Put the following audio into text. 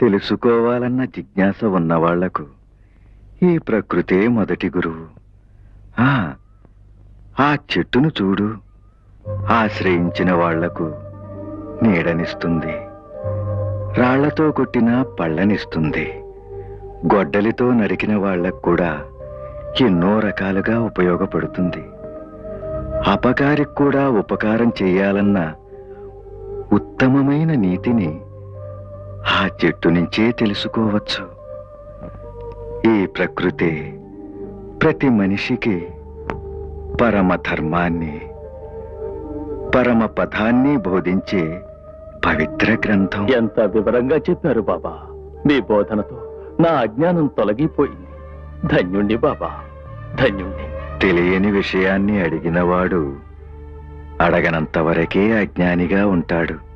తెలుసుకోవాలన్న జిజ్ఞాస ఉన్నవాళ్ళకు ఈ ప్రకృతే మొదటి గురువు. ఆ ఆ చెట్టును చూడు. ఆశ్రయించిన వాళ్ళకు నీడనిస్తుంది. రాళ్ళతో కొట్టిన పళ్ళనిస్తుంది. గొడ్డలితో నరికిన వాళ్ళకు కూడా ఎన్నో రకాలుగా ఉపయోగపడుతుంది. అపకారికి కూడా ఉపకారం చేయాలన్న ఉత్తమమైన నీతిని ఆ చెట్టు నుంచే తెలుసుకోవచ్చు. ఈ ప్రకృతి ప్రతి మనిషికి పరమ ధర్మాన్ని పరమ పదాన్ని బోధించే పవిత్ర గ్రంథం. ఎంత వివరంగా చెప్పారు బాబా? మీ బోధనతో నా అజ్ఞానం తొలగిపోయింది. ధన్యుణ్ణి బాబా ధన్యుణ్ణి. తెలియని విషయాన్ని అడిగినవాడు అడగనంత వరకే అజ్ఞానిగా ఉంటాడు.